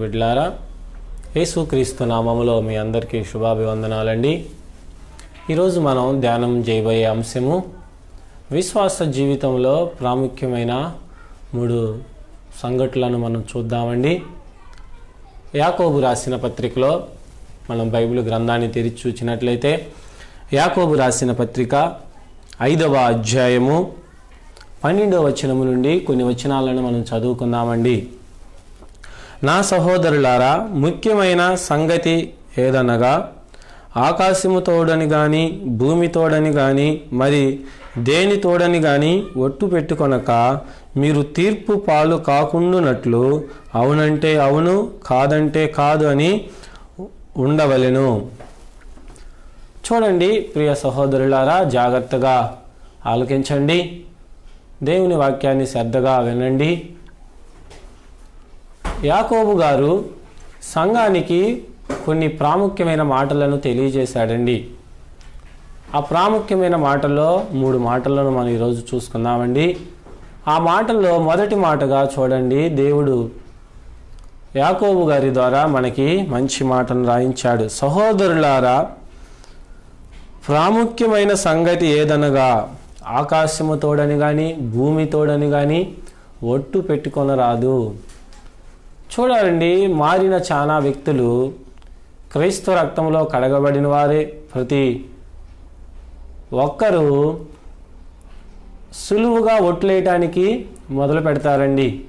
బిడ్లారా యేసుక్రీస్తు నామములో మీ అందరికీ శుభాభివందనాలండి. ఈరోజు మనం ధ్యానం చేయబోయే అంశము విశ్వాస జీవితంలో ప్రాముఖ్యమైన మూడు సంఘటనలను మనం చూద్దామండి. యాకోబు రాసిన పత్రికలో మనం బైబిల్ గ్రంథాన్ని తెరిచి చూచినట్లయితే యాకోబు రాసిన పత్రిక ఐదవ అధ్యాయము పన్నెండవ వచనము నుండి కొన్ని వచనాలను మనం చదువుకుందామండి. నా సహోదరులారా ముఖ్యమైన సంగతి ఏదనగా ఆకాశము తోడని గాని భూమి తోడని గాని మరి దేని తోడని గాని ఒట్టు పెట్టుకొనక మీరు తీర్పు పాలు కాకుండునట్లు అవునంటే అవును కాదంటే కాదు అని ఉండవలెను. చూడండి ప్రియ సహోదరులారా జాగ్రత్తగా ఆలకించండి. దేవుని వాక్యాన్ని శ్రద్ధగా వినండి. యాకోబు గారు సంఘానికి కొన్ని ప్రాముఖ్యమైన మాటలను తెలియజేశాడండి. ఆ ప్రాముఖ్యమైన మాటల్లో మూడు మాటలను మనం ఈరోజు చూసుకుందామండి. ఆ మాటల్లో మొదటి మాటగా చూడండి. దేవుడు యాకోబు గారి ద్వారా మనకి మంచి మాటను రాయించాడు. సహోదరులారా ప్రాముఖ్యమైన సంగతి ఏదనగా ఆకాశము తోడని కానీ భూమి తోడని కానీ ఒట్టు పెట్టుకొనరాదు. చూడాలండి మారిన చాలా వ్యక్తులు క్రైస్తవ రక్తంలో కడగబడిన వారే. ప్రతి ఒక్కరూ సులువుగా ఒట్లేయటానికి మొదలు పెడతారండి.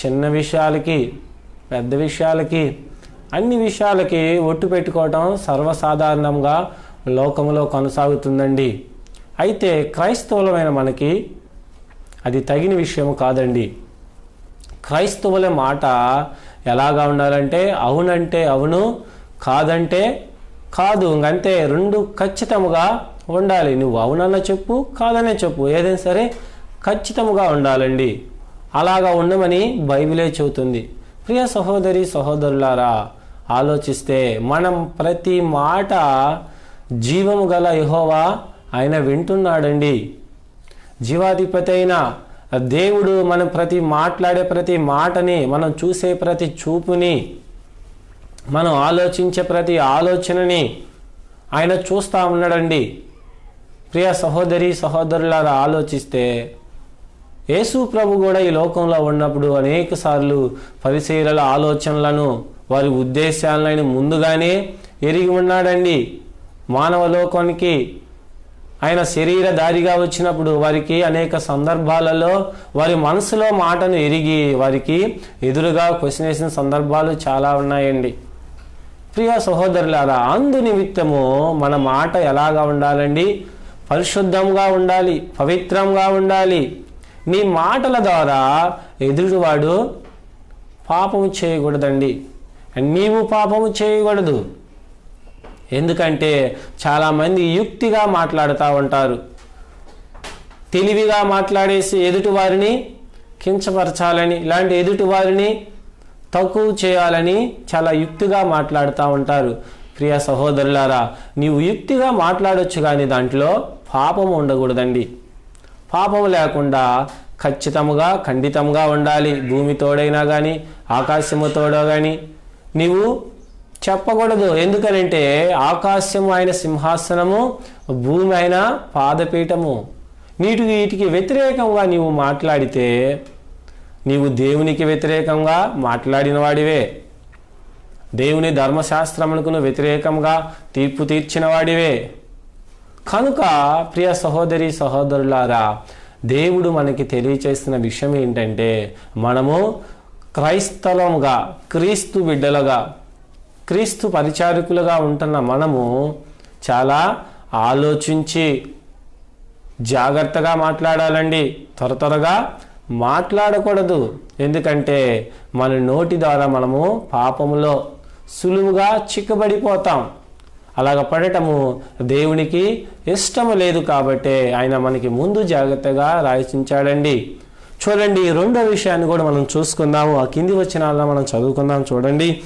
చిన్న విషయాలకి పెద్ద విషయాలకి అన్ని విషయాలకి ఒట్టు పెట్టుకోవటం సర్వసాధారణంగా లోకంలో కొనసాగుతుందండి. అయితే క్రైస్తవులమైన మనకి అది తగిన విషయం కాదండి. క్రైస్తవుల మాట ఎలాగా ఉండాలంటే అవునంటే అవును కాదంటే కాదు. ఇంకంతే రెండు ఖచ్చితముగా ఉండాలి. నువ్వు అవునన్న చెప్పు కాదనే చెప్పు. ఏదైనా సరే ఖచ్చితముగా ఉండాలండి. అలాగా ఉండమని బైబిలే చెబుతుంది. ప్రియ సహోదరి సహోదరులారా ఆలోచిస్తే మనం ప్రతి మాట జీవము గల యహోవా ఆయన వింటున్నాడండి. జీవాధిపతి అయిన దేవుడు మనం ప్రతి మాట్లాడే ప్రతి మాటని మనం చూసే ప్రతి చూపుని మనం ఆలోచించే ప్రతి ఆలోచనని ఆయన చూస్తూ ఉన్నాడండి. ప్రియ సహోదరి సహోదరులారా ఆలోచిస్తే యేసు ప్రభు కూడా ఈ లోకంలో ఉన్నప్పుడు అనేక సార్లు పరిశీలల ఆలోచనలను వారి ఉద్దేశాలను ముందుగానే ఎరిగి ఉన్నాడండి. మానవ లోకానికి ఆయన శరీరధారిగా వచ్చినప్పుడు వారికి అనేక సందర్భాలలో వారి మనసులో మాటను ఎరిగి వారికి ఎదురుగా క్వశ్చన్ వేసిన సందర్భాలు చాలా ఉన్నాయండి. ప్రియ సహోదరులారా అందు నిమిత్తము మన మాట ఎలాగా ఉండాలండి? పరిశుద్ధంగా ఉండాలి పవిత్రంగా ఉండాలి. నీ మాటల ద్వారా ఎదుటివాడు పాపము చేయకూడదండి. నీవు పాపము చేయకూడదు. ఎందుకంటే చాలామంది యుక్తిగా మాట్లాడుతూ ఉంటారు. తెలివిగా మాట్లాడేసి ఎదుటివారిని కించపరచాలని ఇలాంటి ఎదుటివారిని తక్కువ చేయాలని చాలా యుక్తిగా మాట్లాడుతూ ఉంటారు. ప్రియ సహోదరులారా నీవు యుక్తిగా మాట్లాడొచ్చు కానీ దాంట్లో పాపం ఉండకూడదండి. పాపం లేకుండా ఖచ్చితముగా ఖండితంగా ఉండాలి. భూమి తోడైనా కానీ ఆకాశము తోడో కానీ నీవు చెప్పకూడదు. ఎందుకనంటే ఆకాశము ఆయన సింహాసనము భూమి అయిన పాదపీఠము. నీటి వీటికి వ్యతిరేకంగా నీవు మాట్లాడితే నీవు దేవునికి వ్యతిరేకంగా మాట్లాడిన వాడివే. దేవుని ధర్మశాస్త్రములకు వ్యతిరేకంగా తీర్పు తీర్చిన వాడివే. కనుక ప్రియ సహోదరి సహోదరులారా దేవుడు మనకి తెలియచేస్తున్న విషయం ఏంటంటే మనము క్రైస్తవంగా క్రీస్తు బిడ్డలుగా క్రీస్తు పరిచారకులుగా ఉంటున్న మనము చాలా ఆలోచించి జాగ్రత్తగా మాట్లాడాలండి. త్వర త్వరగా మాట్లాడకూడదు. ఎందుకంటే మన నోటి ద్వారా మనము పాపములో సులువుగా చిక్కబడిపోతాం. అలాగ పడటము దేవునికి ఇష్టము లేదు కాబట్టే ఆయన మనకి ముందు జాగ్రత్తగా రాయించాడండి. చూడండి రెండో విషయాన్ని కూడా మనం చూసుకుందాము. ఆ కింది వచ్చిన మనం చదువుకుందాం చూడండి.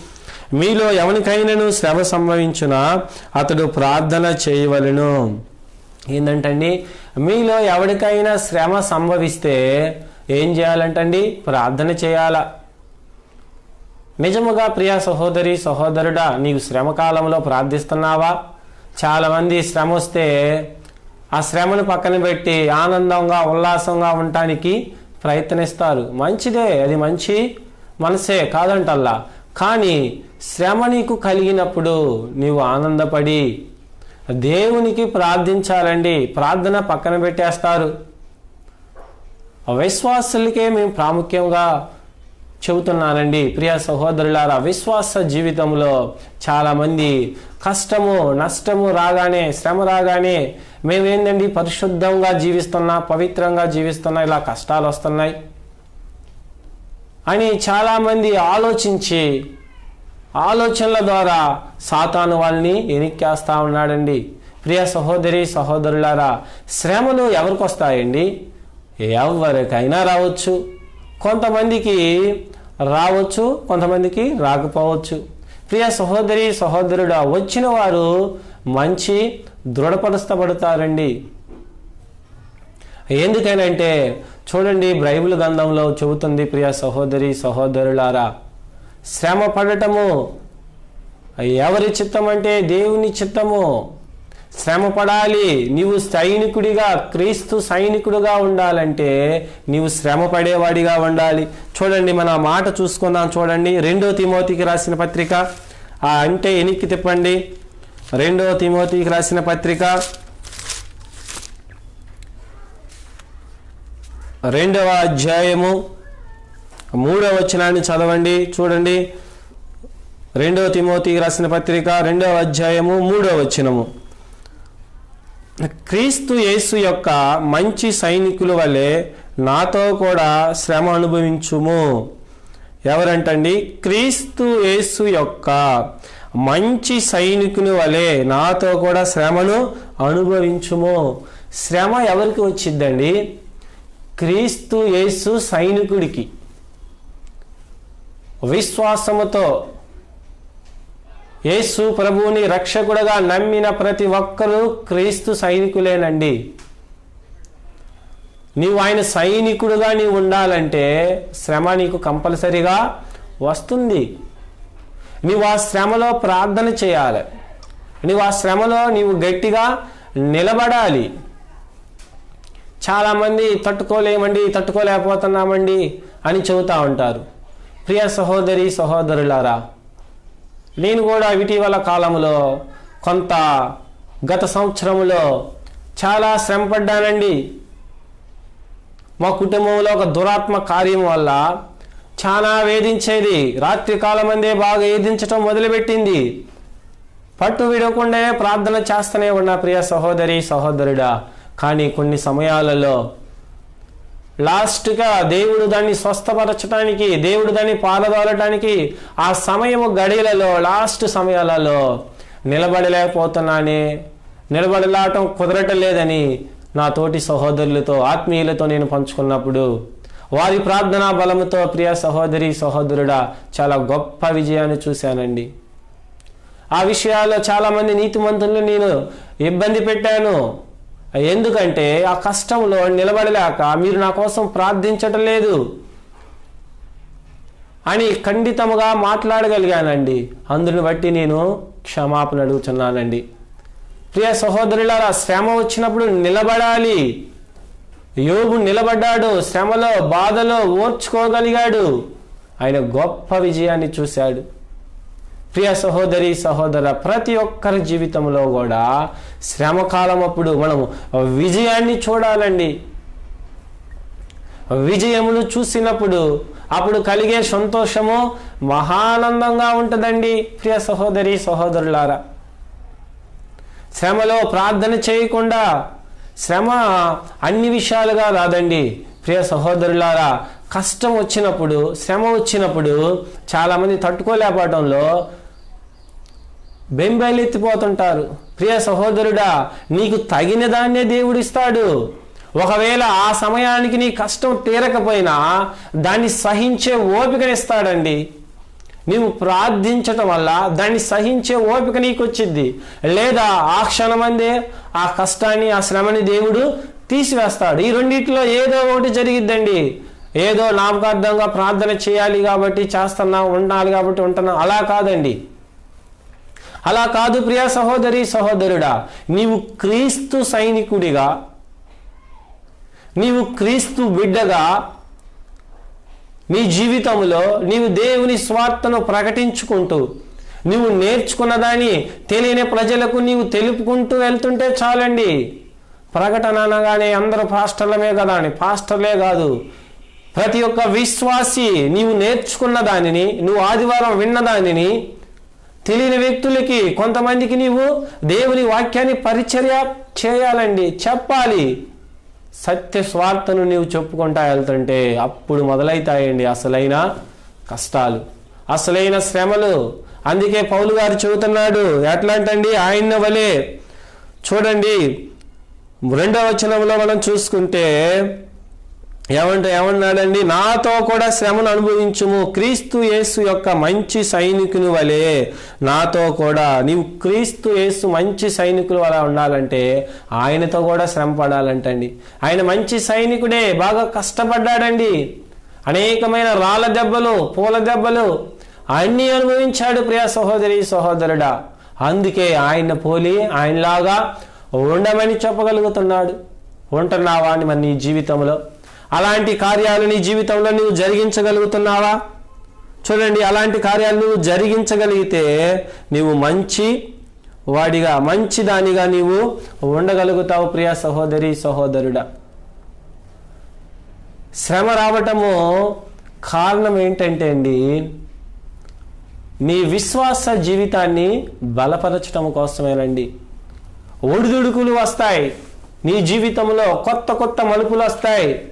మీలో ఎవరికైనాను శ్రమ సంభవించిన అతడు ప్రార్థన చేయవలెను. ఏంటంటండి మీలో ఎవరికైనా శ్రమ సంభవిస్తే ఏం చేయాలంటండి? ప్రార్థన చేయాలా. నిజముగా ప్రియ సహోదరి సహోదరుడా నీవు శ్రమ కాలంలో ప్రార్థిస్తున్నావా? చాలామంది శ్రమ వస్తే ఆ శ్రమను పక్కన పెట్టి ఆనందంగా ఉల్లాసంగా ఉండటానికి ప్రయత్నిస్తారు. మంచిదే అది మంచి మనసే కాదంటల్లా. కానీ శ్రమ నీకు కలిగినప్పుడు నీవు ఆనందపడి దేవునికి ప్రార్థించాలండి. ప్రార్థన పక్కన పెట్టేస్తారు. అవిశ్వాసులకే మేము ప్రాముఖ్యంగా చెబుతున్నానండి. ప్రియ సహోదరులారా విశ్వాస జీవితంలో చాలామంది కష్టము నష్టము రాగానే శ్రమ రాగానే మేమేందండి? పరిశుద్ధంగా జీవిస్తున్నా పవిత్రంగా జీవిస్తున్నా ఇలా కష్టాలు వస్తున్నాయి. అని చాలామంది ఆలోచించి ఆలోచనల ద్వారా సాతాను వాళ్ళని ఎనిక్కేస్తా ఉన్నాడండి. ప్రియ సహోదరి సహోదరులారా శ్రమలు ఎవరికి వస్తాయండి? ఎవరికైనా రావచ్చు. కొంతమందికి రావచ్చు కొంతమందికి రాకపోవచ్చు. ప్రియ సహోదరి సహోదరుడా వచ్చిన వారు మంచి దృఢపరుస్తబడతారండి ఎందుకనంటే చూడండి బైబిల్ గ్రంథంలో చెబుతుంది ప్రియ సహోదరి సహోదరులారా శ్రమ పడటము ఎవరి చిత్తం అంటే దేవుని చిత్తము. శ్రమ పడాలి నీవు సైనికుడిగా క్రీస్తు సైనికుడిగా ఉండాలంటే నీవు శ్రమ పడేవాడిగా ఉండాలి. చూడండి మన మాట చూసుకుందాం చూడండి రెండో తిమోతికి రాసిన పత్రిక ఆ అంటే ఎనిక్కి తిప్పండి. రెండో తిమోతికి రాసిన పత్రిక రెండవ అధ్యాయము మూడవ వచనాన్ని చదవండి చూడండి. రెండవ తిమోతి రాసిన పత్రిక రెండవ అధ్యాయము మూడవ వచనము. క్రీస్తు యేసు యొక్క మంచి సైనికుల వలె నాతో కూడా శ్రమ అనుభవించుము. ఎవరంటండి? క్రీస్తు యేసు యొక్క మంచి సైనికుని వలె నాతో కూడా శ్రమను అనుభవించుము. శ్రమ ఎవరికి వచ్చిందండి క్రీస్తు యేసు సైనికుడికి విశ్వాసముతో యేసు ప్రభువుని రక్షకుడుగా నమ్మిన ప్రతి ఒక్కరూ క్రీస్తు సైనికులేనండి. నీవు ఆయన సైనికుడుగా నీవు ఉండాలంటే శ్రమ నీకు కంపల్సరిగా వస్తుంది. నీవు ఆ శ్రమలో ప్రార్థన చేయాలి. నీవు ఆ శ్రమలో నీవు గట్టిగా నిలబడాలి. చాలామంది తట్టుకోలేమండి తట్టుకోలేకపోతున్నామండి అని చెబుతూ ఉంటారు. ప్రియ సహోదరి సహోదరులారా నేను కూడా ఇటీవల కాలంలో కొంత గత సంవత్సరంలో చాలా శ్రమపడ్డానండి. మా కుటుంబంలో ఒక దురాత్మ కార్యం వల్ల చాలా వేధించేది. రాత్రి కాలమందే బాగా వేధించటం మొదలుపెట్టింది. పట్టు విడకుండానే ప్రార్థన చేస్తూనే ఉన్నా ప్రియ సహోదరి సహోదరుడా. కానీ కొన్ని సమయాలలో లాస్ట్గా దేవుడు దాన్ని స్వస్థపరచడానికి దేవుడు దాన్ని పారదోలటానికి ఆ సమయము గడియలలో లాస్ట్ సమయాలలో నిలబడలేకపోతున్నానే నిలబడలాటం కుదరటలేదని నా తోటి సహోదరులతో ఆత్మీయులతో నేను పంచుకున్నప్పుడు వారి ప్రార్థనా బలముతో ప్రియ సహోదరి సహోదరుడా చాలా గొప్ప విజయాన్ని చూశానండి. ఆ విషయాల్లో చాలామంది నీతిమంతులను నేను ఇబ్బంది పెట్టాను. ఎందుకంటే ఆ కష్టంలో నిలబడలేక మీరు నా కోసం ప్రార్థించటం లేదు అని ఖండితముగా మాట్లాడగలిగానండి. అందుని బట్టి నేను క్షమాపణ అడుగుతున్నానండి ప్రియ సహోదరులారా శ్రమ వచ్చినప్పుడు నిలబడాలి. యోగు నిలబడ్డాడు శ్రమలో బాధలో ఓర్చుకోగలిగాడు. ఆయన గొప్ప విజయాన్ని చూశాడు. ప్రియ సహోదరి సహోదర ప్రతి ఒక్కరి జీవితంలో కూడా శ్రమకాలం అప్పుడు మనము విజయాన్ని చూడాలండి. విజయమును చూసినప్పుడు అప్పుడు కలిగే సంతోషము మహానందంగా ఉంటుందండి ప్రియ సహోదరి సహోదరులారా. శ్రమలో ప్రార్థన చేయకుండా శ్రమ అన్ని విషయాలుగా రాదండి ప్రియ సహోదరులారా. కష్టం వచ్చినప్పుడు శ్రమ వచ్చినప్పుడు చాలామంది తట్టుకోలేకపోవడంలో బెంబేలెత్తిపోతుంటారు. ప్రియ సహోదరుడా నీకు తగిన దాన్నే దేవుడిస్తాడు. ఒకవేళ ఆ సమయానికి నీ కష్టం తీరకపోయినా దాన్ని సహించే ఓపికనిస్తాడండి. నీవు ప్రార్థించటం వల్ల దాన్ని సహించే ఓపిక నీకు వచ్చింది లేదా ఆ క్షణమందే ఆ కష్టాన్ని ఆ శ్రమని దేవుడు తీసివేస్తాడు. ఈ రెండిట్లో ఏదో ఒకటి జరిగిద్దండి. ఏదో నామకార్థంగా ప్రార్థన చేయాలి కాబట్టి చేస్తున్నా ఉండాలి కాబట్టి ఉంటున్నా. అలా కాదండి. అలా కాదు ప్రియ సహోదరి సహోదరుడా. నీవు క్రీస్తు సైనికుడిగా నీవు క్రీస్తు బిడ్డగా నీ జీవితంలో నీవు దేవుని స్వార్థను ప్రకటించుకుంటూ నీవు నేర్చుకున్నదాన్ని తెలియని ప్రజలకు నీవు తెలుపుకుంటూ వెళ్తుంటే చాలండి. ప్రకటన అనగానే అందరూ పాస్టర్లమే కదా అని. పాస్టర్లే కాదు. ప్రతి ఒక్క విశ్వాసి నీవు నేర్చుకున్న దానిని నువ్వు ఆదివారం విన్న దానిని తెలియని వ్యక్తులకి కొంతమందికి నీవు దేవుని వాక్యాన్ని పరిచర్య చేయాలండి. చెప్పాలి. సత్య స్వార్థను నీవు చెప్పుకుంటా వెళ్తుంటే అప్పుడు మొదలవుతాయండి అసలైన కష్టాలు అసలైన శ్రమలు. అందుకే పౌలు గారు చెబుతున్నాడు ఎట్లాంటండి ఆయన వలే? చూడండి రెండవ వచనంలో మనం చూసుకుంటే ఏమంటే ఏమన్నాడండి? నాతో కూడా శ్రమను అనుభవించుము. క్రీస్తు యేసు యొక్క మంచి సైనికుని వలె నాతో కూడా నీవు క్రీస్తు యేసు మంచి సైనికులు వల్ల ఉండాలంటే ఆయనతో కూడా శ్రమ పడాలంటండి. ఆయన మంచి సైనికుడే బాగా కష్టపడ్డాడండి. అనేకమైన రాళ్ళ దెబ్బలు పూల దెబ్బలు అన్నీ అనుభవించాడు ప్రియ సహోదరి సహోదరుడా. అందుకే ఆయన పోలి ఆయనలాగా ఉండమని చెప్పగలుగుతున్నాడు. ఉంటున్నావా అని మన నీ జీవితంలో? అలాంటి కార్యాలు నీ జీవితంలో నువ్వు జరిగించగలుగుతున్నావా? చూడండి అలాంటి కార్యాలు నువ్వు జరిగించగలిగితే నీవు మంచి వాడిగా మంచి దానిగా నీవు ఉండగలుగుతావు ప్రియ సహోదరి సహోదరుడా. శ్రమ రావటము కారణం ఏంటంటే అండి నీ విశ్వాస జీవితాన్ని బలపరచటం కోసమేనండి. ఒడిదుడుకులు వస్తాయి. నీ జీవితంలో కొత్త కొత్త మలుపులు వస్తాయి.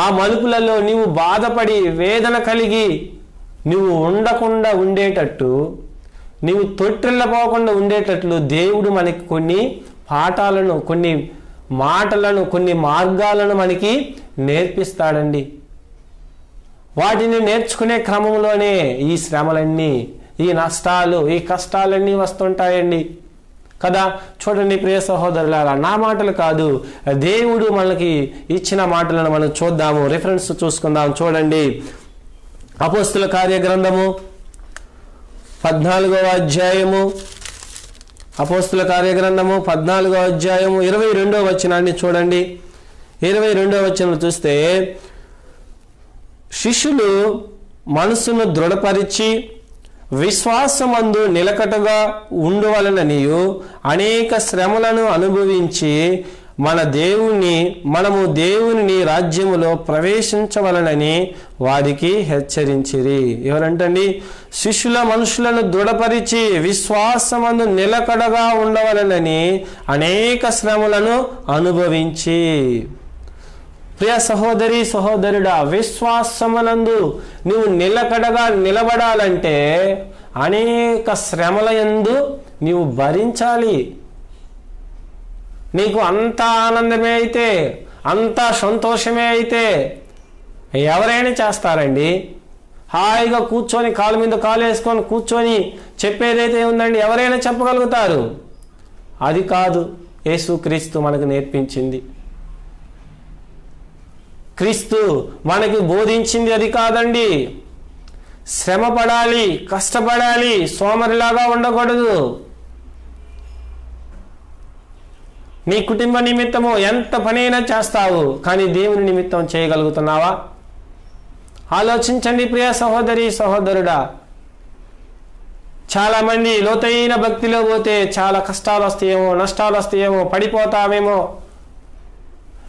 ఆ మలుపులలో నీవు బాధపడి వేదన కలిగి నువ్వు ఉండకుండా ఉండేటట్టు నీవు తొట్టిల్లపోకుండా ఉండేటట్లు దేవుడు మనకి కొన్ని పాఠాలను కొన్ని మాటలను కొన్ని మార్గాలను మనకి నేర్పిస్తాడండి. వాటిని నేర్చుకునే క్రమంలోనే ఈ శ్రమలన్నీ ఈ నష్టాలు ఈ కష్టాలన్నీ వస్తుంటాయండి. కదా? చూడండి ప్రియ సహోదరులారా నా మాటలు కాదు దేవుడు మనకి ఇచ్చిన మాటలను మనం చూద్దాము. రిఫరెన్స్ చూసుకుందాం. చూడండి. అపోస్తుల కార్యగ్రంథము పద్నాలుగవ అధ్యాయము. అపోస్తుల కార్యగ్రంథము పద్నాలుగో అధ్యాయము ఇరవై రెండో వచనాన్ని చూడండి. ఇరవై రెండో వచనం చూస్తే శిష్యులు మనసును దృఢపరిచి విశ్వాసమందు నిలకడగా ఉండవలననియు అనేక శ్రమలను అనుభవించి మన దేవుని మనము దేవుని రాజ్యములో ప్రవేశించవలనని వారికి హెచ్చరించిరి. ఎవరంటండి? శిష్యుల మనుషులను దృఢపరిచి విశ్వాసమందు నిలకడగా ఉండవలనని అనేక శ్రమలను అనుభవించి. ప్రియ సహోదరి సహోదరుడా విశ్వాసమునందు నువ్వు నిలకడగా నిలబడాలంటే అనేక శ్రమల యందు నీవు భరించాలి. నీకు అంత ఆనందమే అయితే అంత సంతోషమే అయితే ఎవరైనా చేస్తారండి? హాయిగా కూర్చొని కాలు మీద కాలు వేసుకొని కూర్చొని చెప్పేదైతే ఉందండి ఎవరైనా చెప్పగలుగుతారు. అది కాదు యేసుక్రీస్తు మనకు నేర్పించింది. క్రీస్తు మనకి బోధించింది అది కాదండి. శ్రమ పడాలి కష్టపడాలి సోమరిలాగా ఉండకూడదు. నీ కుటుంబ నిమిత్తము ఎంత పనైనా చేస్తావు కానీ దేవుని నిమిత్తం చేయగలుగుతున్నావా? ఆలోచించండి ప్రియ సహోదరి సహోదరుడా. చాలామంది లోతైన భక్తిలో పోతే చాలా కష్టాలు వస్తాయేమో నష్టాలు వస్తాయేమో పడిపోతామేమో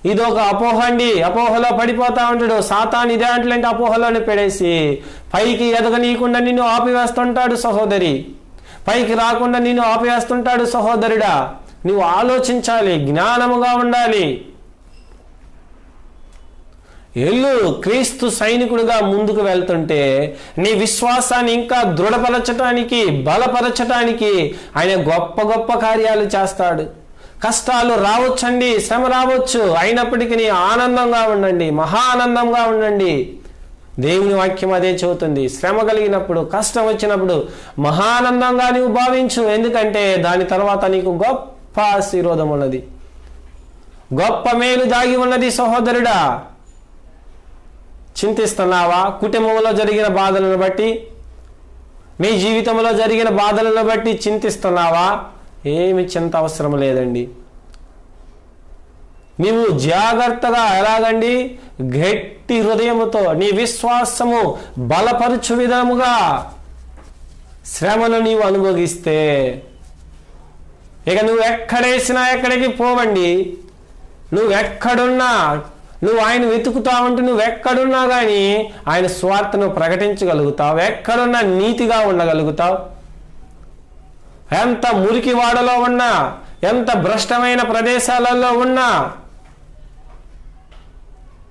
ఇదొక అపోహ అండి అపోహలో పడిపోతా ఉంటాడు. సాతాన్ ఇదే అంటే అపోహలోనే పెడేసి పైకి ఎదగనీయకుండా నిన్ను ఆపివేస్తుంటాడు సహోదరి. పైకి రాకుండా నిన్ను ఆపివేస్తుంటాడు సహోదరుడా. నువ్వు ఆలోచించాలి. జ్ఞానముగా ఉండాలి. ఎల్లు క్రీస్తు సైనికుడిగా ముందుకు వెళ్తుంటే నీ విశ్వాసాన్ని ఇంకా దృఢపరచటానికి బలపరచటానికి ఆయన గొప్ప గొప్ప కార్యాలు చేస్తాడు. కష్టాలు రావచ్చండి శ్రమ రావచ్చు. అయినప్పటికీ నీ ఆనందంగా ఉండండి మహా ఆనందంగా ఉండండి. దేవుని వాక్యం అదే చెబుతుంది. శ్రమ కలిగినప్పుడు కష్టం వచ్చినప్పుడు మహానందంగా నీవు భావించు. ఎందుకంటే దాని తర్వాత నీకు గొప్ప ఆశీర్వాదం ఉన్నది. గొప్ప మేలు దాగి ఉన్నది సహోదరుడా. చింతిస్తున్నావా? కుటుంబంలో జరిగిన బాధలను బట్టి మీ జీవితంలో జరిగిన బాధలను బట్టి చింతిస్తున్నావా? ఏమి చింత అవసరం లేదండి. నీవు జాగ్రత్తగా ఎలాగండి? గట్టి హృదయముతో నీ విశ్వాసము బలపరచు విధముగా శ్రమను నీవు అనుభవిస్తే ఇక నువ్వు ఎక్కడేసినా ఎక్కడికి పోవండి. నువ్వు ఎక్కడున్నా నువ్వు ఆయన వెతుకుతా ఉంటే నువ్వు ఎక్కడున్నా కానీ ఆయన స్వార్థను ప్రకటించగలుగుతావు. ఎక్కడున్నా నీతిగా ఉండగలుగుతావు. ఎంత మురికి వాడలో ఉన్నా ఎంత భ్రష్టమైన ప్రదేశాలలో ఉన్నా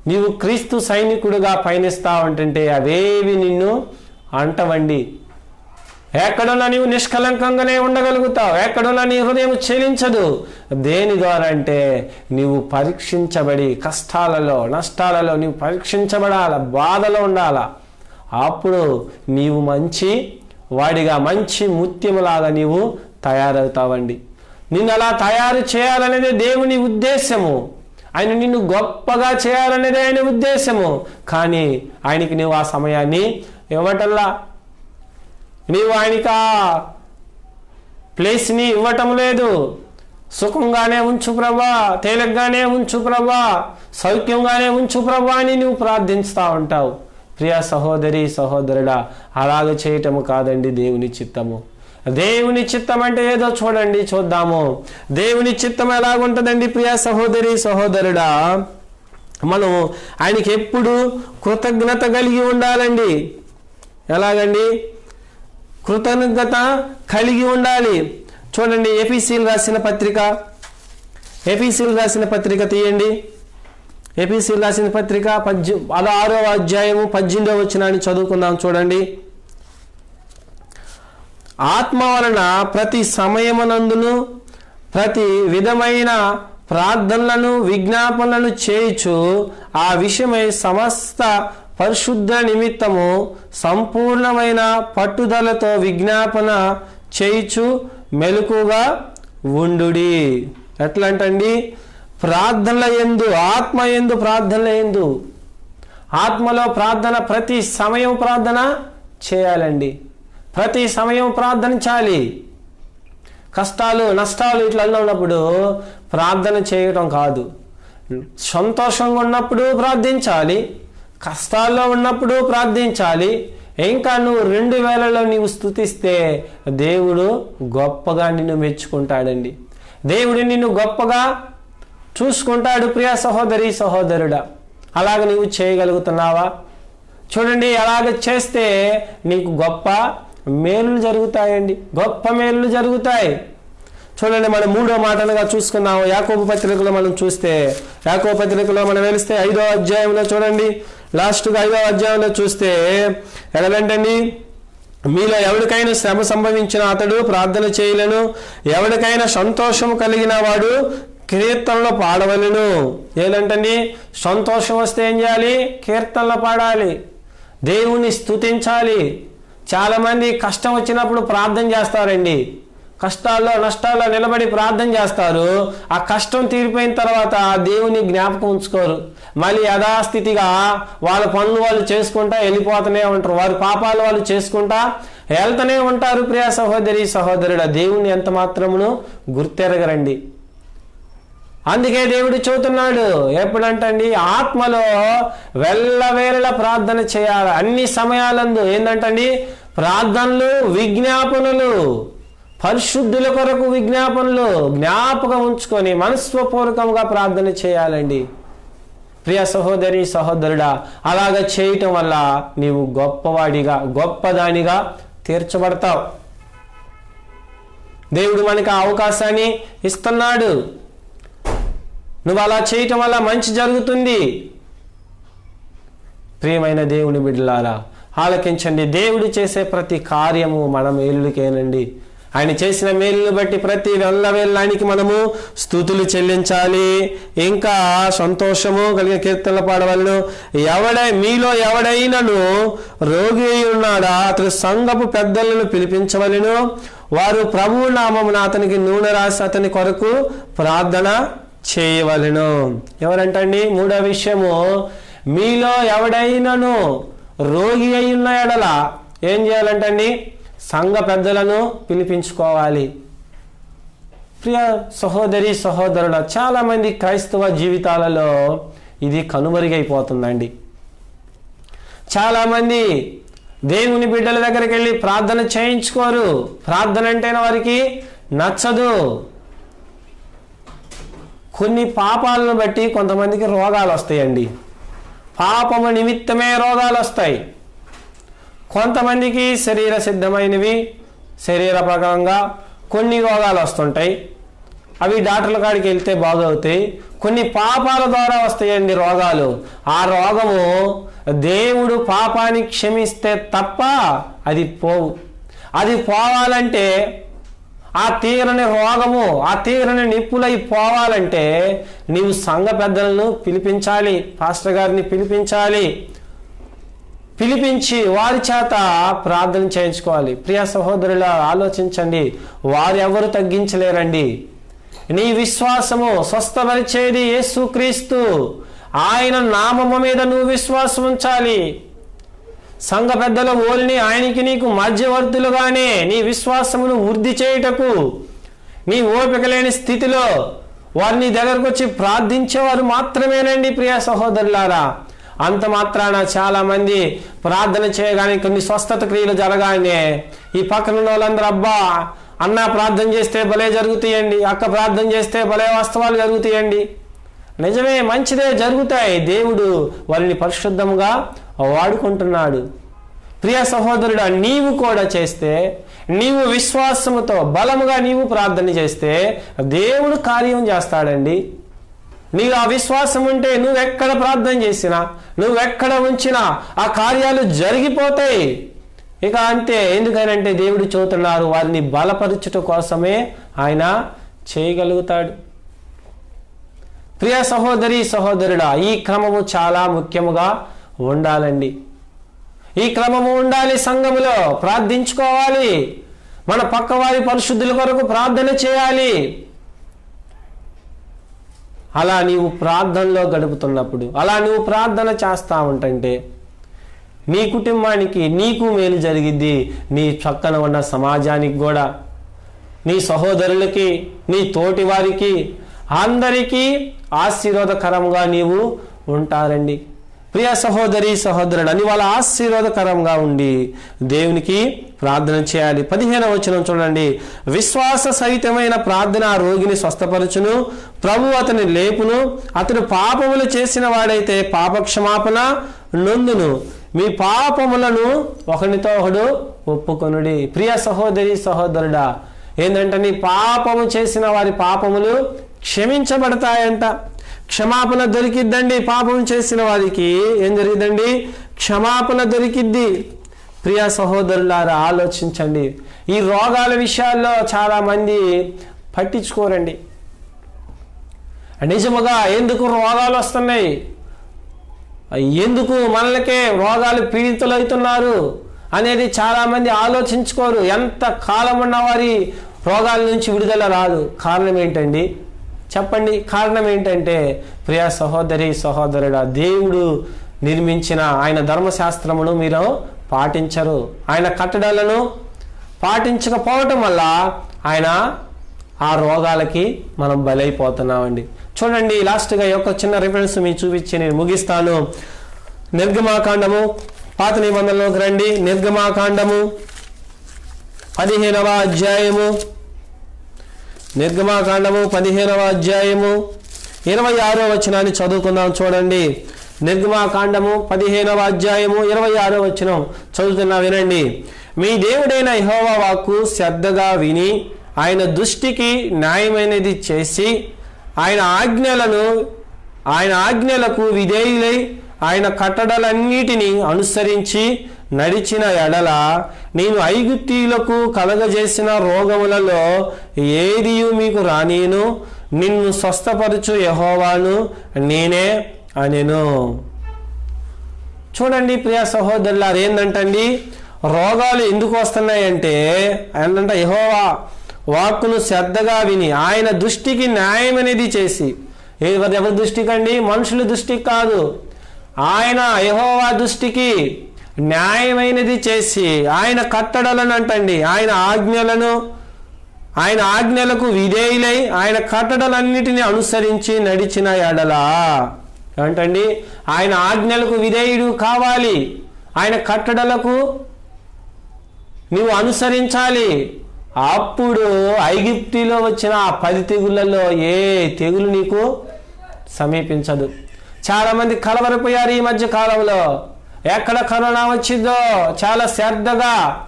నీవు క్రీస్తు సైనికుడుగా పయనిస్తా ఉంటుంటే అవేవి నిన్ను అంటవండి. ఎక్కడున్నా నీవు నిష్కలంకంగానే ఉండగలుగుతావు. ఎక్కడున్నా నీ హృదయం చెలించదు. దేని ద్వారా అంటే నీవు పరీక్షించబడి కష్టాలలో నష్టాలలో నీవు పరీక్షించబడాల బాధలో ఉండాల? అప్పుడు నీవు మంచి వాడిగా మంచి ముత్యములాగా నీవు తయారవుతావండి. నిన్ను అలా తయారు చేయాలనేదే దేవుని ఉద్దేశము. ఆయన నిన్ను గొప్పగా చేయాలనేదే ఆయన ఉద్దేశము. కానీ ఆయనకి నీవు ఆ సమయాన్ని ఇవ్వటంలా. నీవు ఆయనకి ఆ ప్లేస్ని ఇవ్వటం లేదు. సుఖంగానే ఉంచు ప్రభా తేలిగ్గానే ఉంచు ప్రభా సౌఖ్యంగానే ఉంచు ప్రభా అని నువ్వు ప్రార్థించుతా ఉంటావు. ప్రియ సహోదరి సహోదరుడా అలాగ చేయటము కాదండి దేవుని చిత్తము. దేవుని చిత్తం అంటే ఏదో చూడండి చూద్దాము. దేవుని చిత్తం ఎలాగుంటుందండి ప్రియ సహోదరి సహోదరుడా? మనం ఆయనకి ఎప్పుడు కృతజ్ఞత కలిగి ఉండాలండి. ఎలాగండి? కృతజ్ఞత కలిగి ఉండాలి. చూడండి ఏపీసీలు రాసిన పత్రిక. ఏపీసీలు రాసిన పత్రిక తీయండి. ఏపీసీలు రాసిన పత్రిక పద్దె పదహారవ అధ్యాయము పద్దెనిమిదవ వచ్చినాన్ని చదువుకుందాం చూడండి. ఆత్మ వలన ప్రతి సమయమునందును ప్రతి విధమైన ప్రార్థనలను విజ్ఞాపనలను చేయుచు ఆ విషయమై సమస్త పరిశుద్ధ నిమిత్తము సంపూర్ణమైన పట్టుదలతో విజ్ఞాపన చేయుచు మెలకుగా ఉండుడి. ఎట్లాంటండి? అంటండి ప్రార్థనల ఎందు ఆత్మ ఎందు ప్రార్థనల ఎందు. ఆత్మలో ప్రార్థన ప్రతి సమయం ప్రార్థన చేయాలండి. ప్రతి సమయం ప్రార్థించాలి కష్టాలు నష్టాలు ఇట్లా ఉన్నప్పుడు ప్రార్థన చేయటం కాదు. సంతోషంగా ఉన్నప్పుడు ప్రార్థించాలి. కష్టాల్లో ఉన్నప్పుడు ప్రార్థించాలి. ఇంకా నువ్వు రెండు వేలలో నీవు స్థుతిస్తే దేవుడు గొప్పగా నిన్ను మెచ్చుకుంటాడండి. దేవుడు నిన్ను గొప్పగా చూసుకుంటాడు ప్రియ సహోదరి సహోదరుడా అలాగ నీవు చేయగలుగుతున్నావా? చూడండి అలాగ చేస్తే నీకు గొప్ప మేలులు జరుగుతాయండి. గొప్ప మేలులు జరుగుతాయి. చూడండి మనం మూడో మాటలుగా చూసుకున్నాము. యాకోబు పత్రికలో మనం చూస్తే యాకోబు పత్రికలో మనం వెలిస్తే ఐదో అధ్యాయంలో చూడండి. లాస్ట్గా ఐదో అధ్యాయంలో చూస్తే ఎలాంటండి మీలో ఎవరికైనా శ్రమ సంభవించిన అతడు ప్రార్థన చేయలను. ఎవరికైనా సంతోషం కలిగిన వాడు కీర్తనలో పాడవలను. ఏంటంటండి సంతోషం వస్తే ఏం చేయాలి? కీర్తనలు పాడాలి. దేవుణ్ణి స్తుతించాలి. చాలామంది కష్టం వచ్చినప్పుడు ప్రార్థన చేస్తారండి. కష్టాల్లో నష్టాల్లో నిలబడి ప్రార్థన చేస్తారు. ఆ కష్టం తీరిపోయిన తర్వాత దేవుని జ్ఞాపకం ఉంచుకోరు. మళ్ళీ యథాస్థితిగా వాళ్ళ పనులు వాళ్ళు చేసుకుంటా వెళ్ళిపోతూనే ఉంటారు. వారి పాపాలు వాళ్ళు చేసుకుంటా వెళ్తూనే ఉంటారు ప్రియ సహోదరి సహోదరుడు. దేవుని ఎంత మాత్రమును గుర్తెరగరండి. అందుకే దేవుడు చూతున్నాడు ఎప్పుడంటండి? ఆత్మలో వెళ్ళవేళ ప్రార్థన చేయాలి. అన్ని సమయాలందు ఏంటంటండి ప్రార్థనలు విజ్ఞాపనలు పరిశుద్ధుల కొరకు విజ్ఞాపనలు జ్ఞాపకం ఉంచుకొని మనస్వపూర్వకంగా ప్రార్థన చేయాలండి. ప్రియ సహోదరి సహోదరుడా అలాగ చేయటం వల్ల నీవు గొప్పవాడిగా గొప్పదానిగా తీర్చబడతావు. దేవుడు మనకు అవకాశాన్ని ఇస్తున్నాడు. నువ్వు అలా చేయటం వల్ల మంచి జరుగుతుంది. ప్రియమైన దేవుని బిడ్డలారా ఆలకించండి. దేవుడు చేసే ప్రతి కార్యము మన మేలుకేనండి ఆయన చేసిన మేలును బట్టి ప్రతి వెళ్ళవేళ్ళానికి మనము స్థుతులు చెల్లించాలి. ఇంకా సంతోషము కలిగిన కీర్తనలు పాడవలను ఎవడై మీలో ఎవడైనను రోగి అయి ఉన్నాడా? అతడు సంఘపు పెద్దలను పిలిపించవలను. వారు ప్రభువు నామమున అతనికి నూనె రాసి అతని కొరకు ప్రార్థన చేయవలను. ఎవరంటండి? మూడో విషయము మీలో ఎవడైనను రోగి అయి ఉన్న ఎడల ఏం చేయాలంటండి? సంఘ పెద్దలను పిలిపించుకోవాలి. ప్రియ సహోదరి సహోదరుల చాలామంది క్రైస్తవ జీవితాలలో ఇది కనుమరుగైపోతుందండి. చాలామంది దేవుని బిడ్డల దగ్గరికి వెళ్ళి ప్రార్థన చేయించుకోరు. ప్రార్థన అంటేనే వారికి నచ్చదు. కొన్ని పాపాలను బట్టి కొంతమందికి రోగాలు వస్తాయండి పాపము నిమిత్తమే రోగాలు వస్తాయి కొంతమందికి శరీర సిద్ధమైనవి శరీర ప్రకారంగా కొన్ని రోగాలు వస్తుంటాయి అవి డాక్టర్ల కాడికి వెళ్తే బాగవుతాయి. కొన్ని పాపాల ద్వారా వస్తాయండి రోగాలు. ఆ రోగము దేవుడు పాపాన్ని క్షమిస్తే తప్ప అది పోవు. అది పోవాలంటే ఆ తీరని రోగము ఆ తీరని నిప్పులై పోవాలంటే నీవు సంఘ పెద్దలను పిలిపించాలి పాస్టర్ గారిని పిలిపించాలి. పిలిపించి వారి చేత ప్రార్థన చేయించుకోవాలి. ప్రియ సహోదరుల ఆలోచించండి. వారు ఎవరు తగ్గించలేరండి. నీ విశ్వాసము స్వస్థపరిచేది యేసుక్రీస్తు. ఆయన నామము మీద నువ్వు విశ్వాసం ఉంచాలి సంఘ పెద్దల ఓల్ని ఆయనకి నీకు మధ్యవర్తులుగానే నీ విశ్వాసమును వృద్ధి చేయుటకు నీ ఓపిక లేని స్థితిలో వారిని దగ్గరకు వచ్చి ప్రార్థించేవారు మాత్రమేనండి ప్రియ సహోదరులారా. అంత మాత్రాన చాలా మంది ప్రార్థన చేయగానే కొన్ని స్వస్థత క్రియలు జరగానే. ఈ పక్కన వాళ్ళందరూ అబ్బా అన్న ప్రార్థన చేస్తే భలే జరుగుతాయండి అక్క ప్రార్థన చేస్తే భలే వాస్తవాలు జరుగుతాయండి నిజమే మంచిదే జరుగుతాయి. దేవుడు వారిని పరిశుద్ధంగా వాడుకుంటున్నాడు. ప్రియ సహోదరుడా నీవు కూడా చేస్తే నీవు విశ్వాసముతో బలముగా నీవు ప్రార్థన చేస్తే దేవుడు కార్యం చేస్తాడండి. నీవు ఆ విశ్వాసం ఉంటే నువ్వెక్కడ ప్రార్థన చేసినా నువ్వెక్కడ ఉంచినా ఆ కార్యాలు జరిగిపోతాయి. ఇక అంతే ఎందుకనంటే దేవుడు చూతున్నారు వారిని బలపరచుట కోసమే ఆయన చేయగలుగుతాడు. ప్రియ సహోదరి సహోదరుడా ఈ క్రమము చాలా ముఖ్యముగా ఉండాలండి. ఈ క్రమము ఉండాలి సంఘములో ప్రార్థించుకోవాలి. మన పక్కవారి పరిశుద్ధుల కొరకు ప్రార్థన చేయాలి. అలా నీవు ప్రార్థనలో గడుపుతున్నప్పుడు అలా నువ్వు ప్రార్థన చేస్తా ఉంటంటే నీ కుటుంబానికి నీకు మేలు జరిగిద్ది. నీ పక్కన ఉన్న సమాజానికి కూడా నీ సహోదరులకి నీ తోటి వారికి అందరికీ ఆశీర్వాదకరంగా నీవు ఉంటారండి. ప్రియ సహోదరి సహోదరుడు అని వాళ్ళ ఆశీర్వాదకరంగా ఉండి దేవునికి ప్రార్థన చేయాలి. పదిహేను వచనం చూడండి. విశ్వాస సహితమైన ప్రార్థన ఆ రోగిని స్వస్థపరచును. ప్రభు అతని లేపును. అతడు పాపములు చేసిన వాడైతే పాపక్షమాపణ నొందును. మీ పాపములను ఒకనితో ఒకడు ఒప్పుకొనుడి. ప్రియ సహోదరి సహోదరుడా ఏంటంటే నీ పాపము చేసిన వారి పాపములు క్షమించబడతాయంట. క్షమాపణ దొరికిద్దండి పాపం చేసిన వారికి. ఏం జరిగిందండి క్షమాపణ దొరికిద్ది. ప్రియ సహోదరులారా ఆలోచించండి. ఈ రోగాల విషయాల్లో చాలా మంది పట్టించుకోరండి. నిజముగా ఎందుకు రోగాలు వస్తున్నాయి? ఎందుకు మనలకే రోగాలు పీడితులవుతున్నారు అనేది చాలా మంది ఆలోచించుకోరు. ఎంత కాలం ఉన్న వారి రోగాల నుంచి విడుదల రాదు. కారణం ఏంటండి? చెప్పండి. కారణం ఏంటంటే ప్రియ సహోదరి సహోదరుడా దేవుడు నిర్మించిన ఆయన ధర్మశాస్త్రమును మీరు పాటించరు. ఆయన కట్టడాలను పాటించకపోవటం వల్ల ఆయన ఆ రోగాలకి మనం బలైపోతున్నామండి. చూడండి లాస్ట్గా ఈ యొక్క చిన్న రిఫరెన్స్ మీకు చూపించి నేను ముగిస్తాను. నిర్గమాకాండము పాత నిబంధనలోకి రండి. నిర్గమాకాండము పదిహేనవ అధ్యాయము నిర్గమాకాండము పదిహేనవ అధ్యాయము ఇరవై ఆరో వచనాన్ని చదువుకుందాం చూడండి. నిర్గమాకాండము పదిహేనవ అధ్యాయము ఇరవై ఆరో వచనం చదువుతున్నా వినండి. మీ దేవుడైన యహోవా వాక్కు శ్రద్ధగా విని ఆయన దృష్టికి న్యాయమైనది చేసి ఆయన ఆజ్ఞలను ఆయన ఆజ్ఞలకు విధేయులై ఆయన కట్టడలన్నిటినీ అనుసరించి నడిచిన ఎడల నేను ఐగుప్తీయులకు కలగజేసిన రోగములలో ఏదియు మీకు రానీను నిన్ను స్వస్థపరచు యహోవాను నేనే అనెను. చూడండి ప్రియా సహోదరులారు ఏంటంటండి రోగాలు ఎందుకు వస్తున్నాయంటే ఏంటంటే యహోవా వాక్కును శ్రద్ధగా విని ఆయన దృష్టికి న్యాయం అనేది చేసి. ఎవరి ఎవరి దృష్టికి మనుషుల దృష్టికి కాదు. ఆయన యహోవా దృష్టికి న్యాయమైనది చేసి ఆయన కట్టడలను అంటండి. ఆయన ఆజ్ఞలను ఆయన ఆజ్ఞలకు విధేయులై ఆయన కట్టడలన్నిటిని అనుసరించి నడిచిన ఎడలా ఏమంటండి? ఆయన ఆజ్ఞలకు విధేయుడు కావాలి. ఆయన కట్టడలకు నీవు అనుసరించాలి. అప్పుడు ఐగిప్తిలో వచ్చిన ఆ పది తెగుళ్ళలో ఏ తెగులు నీకు సమీపించదు. చాలామంది కలవరపోయారు ఈ మధ్య కాలంలో. ఎక్కడ కరోనా వచ్చిందో చాలా శ్రద్ధగా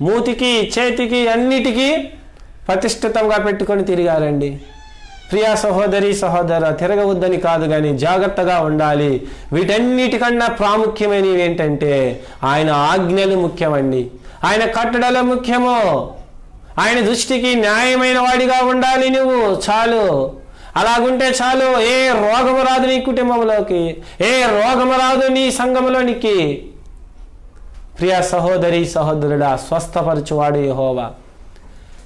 మూతికి చేతికి అన్నిటికీ ప్రతిష్ఠితంగా పెట్టుకొని తిరిగారండి. ప్రియా సహోదరి సహోదర తిరగవద్దని కాదు కానీ జాగ్రత్తగా ఉండాలి. వీటన్నిటికన్నా ప్రాముఖ్యమైనవి ఏంటంటే ఆయన ఆజ్ఞలు ముఖ్యమండి. ఆయన కట్టడలు ముఖ్యము. ఆయన దృష్టికి న్యాయమైన వాడిగా ఉండాలి నువ్వు. చాలు. అలాగుంటే చాలు ఏ రోగము రాదు నీ కుటుంబంలోకి ఏ రోగము రాదు నీ సంఘములోనికి. ప్రియ సహోదరి సహోదరుడా స్వస్థపరచువాడు యహోవా.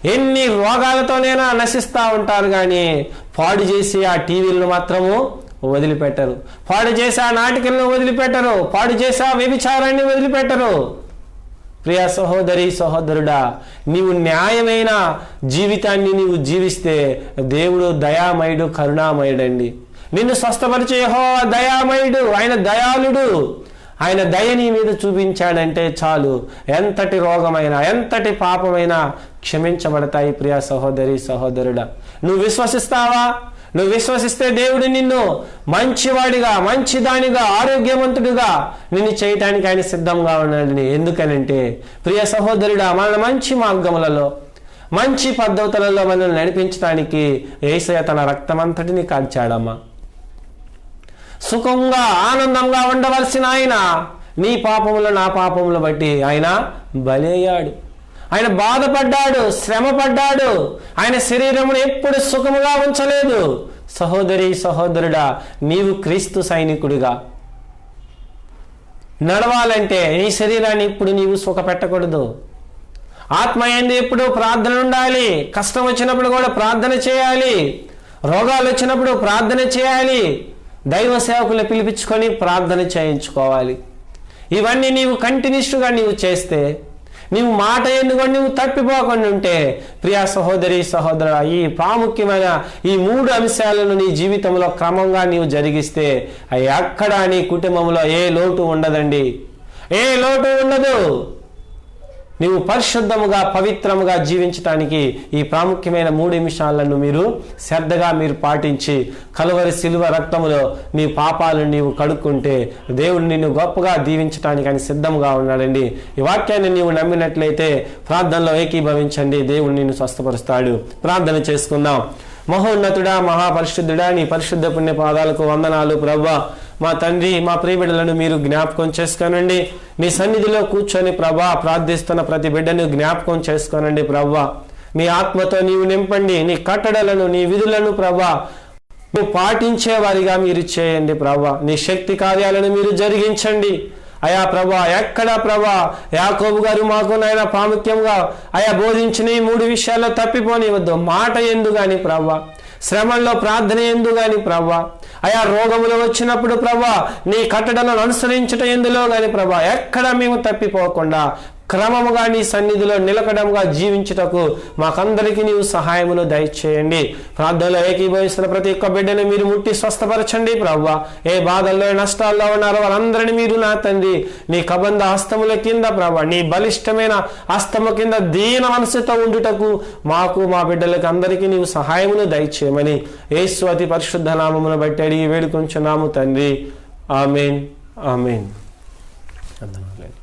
ఎన్ని రోగాలతోనైనా నశిస్తూ ఉంటారు కానీ పాడు చేసి ఆ టీవీలను మాత్రము వదిలిపెట్టరు. పాడు చేసి ఆ నాటికలను వదిలిపెట్టరు. పాడు చేసి ఆ వ్యభిచారాన్ని వదిలిపెట్టరు. ప్రియ సహోదరి సహోదరుడా నీవు న్యాయమైన జీవితాన్ని నీవు జీవిస్తే దేవుడు దయామయుడు కరుణామయుడండి. నిన్ను స్వస్థపరిచే యహో దయామయుడు ఆయన దయాళుడు. ఆయన దయ నీ మీద చూపించాడంటే చాలు. ఎంతటి రోగమైనా ఎంతటి పాపమైనా క్షమించబడతాయి ప్రియ సహోదరి సహోదరుడా. నువ్వు విశ్వసిస్తావా? నువ్వు విశ్వసిస్తే దేవుడు నిన్ను మంచివాడిగా మంచిదానిగా ఆరోగ్యవంతుడిగా నిన్ను చేయటానికి ఆయన సిద్ధంగా ఉన్నాడని ఎందుకనంటే ప్రియ సహోదరుడా మన మంచి మార్గములలో మంచి పద్ధతులలో మనల్ని నడిపించడానికి ఏసయ తన రక్తమంతటిని కాల్చాడమ్మా సుఖంగా ఆనందంగా ఉండవలసిన ఆయన నీ పాపములు నా పాపములు బట్టి ఆయన బలేయాడు ఆయన బాధపడ్డాడు శ్రమ పడ్డాడు ఆయన శరీరమును ఎప్పుడు సుఖముగా ఉంచలేదు. సహోదరి సహోదరుడా నీవు క్రీస్తు సైనికుడిగా. నడవాలంటే నీ శరీరాన్ని ఇప్పుడు నీవు సుఖపెట్టకూడదు. ఆత్మ ఏంది ఎప్పుడు ప్రార్థన ఉండాలి. కష్టం వచ్చినప్పుడు కూడా ప్రార్థన చేయాలి. రోగాలు వచ్చినప్పుడు ప్రార్థన చేయాలి. దైవ సేవకులు పిలిపించుకొని ప్రార్థన చేయించుకోవాలి. ఇవన్నీ నీవు కంటిన్యూస్గా నీవు చేస్తే నీవు మాట ఎన్నుకొని నువ్వు తప్పిపోకుండా ఉంటే ప్రియా సహోదరి సహోదర ఈ ప్రాముఖ్యమైన ఈ మూడు అంశాలను నీ జీవితంలో క్రమంగా నీవు జరిగిస్తే అవి నీ కుటుంబంలో ఏ లోటు ఉండదండి. ఏ లోటు ఉండదు. నీవు పరిశుద్ధముగా పవిత్రముగా జీవించటానికి ఈ ప్రాముఖ్యమైన మూడు నిమిషాలను మీరు శ్రద్ధగా మీరు పాటించి కలువరి శిలువ రక్తములో నీ పాపాలను నీవు కడుక్కుంటే దేవుడు నిన్ను గొప్పగా దీవించడానికి ఆయన సిద్ధంగా ఉన్నాడండి. ఈ వాక్యాన్ని నీవు నమ్మినట్లయితే ప్రార్థనలో ఏకీభవించండి. దేవుడు నిన్ను స్వస్థపరుస్తాడు. ప్రార్థన చేసుకుందాం. మహోన్నతుడా మహాపరిశుద్ధుడా నీ పరిశుద్ధ పుణ్య పాదాలకు వందనాలు ప్రభా. మా తండ్రి మా ప్రియబిడ్డలను మీరు జ్ఞాపకం చేసుకోనండి. నీ సన్నిధిలో కూర్చొని ప్రభా ప్రార్థిస్తున్న ప్రతి బిడ్డను జ్ఞాపకం చేసుకోనండి ప్రభా. మీ ఆత్మతో నీవు నింపండి నీ కట్టడలను నీ విధులను ప్రభా. నువ్వు పాటించే వారిగా మీరు చేయండి ప్రభా. నీ శక్తి కార్యాలను మీరు జరిగించండి. అయా ప్రభా ఎక్కడ ప్రభా? యాకోబు గారు మాకు నాయన ప్రాముఖ్యంగా అయా బోధించిన ఈ మూడు విషయాల్లో తప్పిపోనివద్దు. మాట ఎందు గాని ప్రభా? శ్రమల్లో ప్రార్థన ఎందు గాని ప్రభా. అయా రోగములు వచ్చినప్పుడు ప్రభా నీ కట్టడలను అనుసరించటం ఎందులో గాని ప్రభా ఎక్కడ మేము తప్పిపోకుండా క్రమముగా నీ సన్నిధిలో నిలకడముగా జీవించుటకు మాకందరికీ నీవు సహాయమును దయచేయండి. ప్రార్థనలో ఏకీభవిస్తున్న ప్రతి ఒక్క బిడ్డను మీరు ముట్టి స్వస్థపరచండి ప్రవ్వ. ఏ బాధల్లో నష్టాల్లో ఉన్నారో వాళ్ళందరినీ మీరు నా తండ్రి. నీ కబంధ హస్తముల కింద ప్రవ్వ నీ బలిష్టమైన హస్తము కింద దీన మనసుతో ఉండుటకు మాకు మా బిడ్డలకు అందరికీ నీవు సహాయమును దయచేయమని యేసు అతి పరిశుద్ధ నామమును బట్టి అడిగి వేడుకొంచున్నాము తండ్రి. ఆమెన్. ఆమెన్.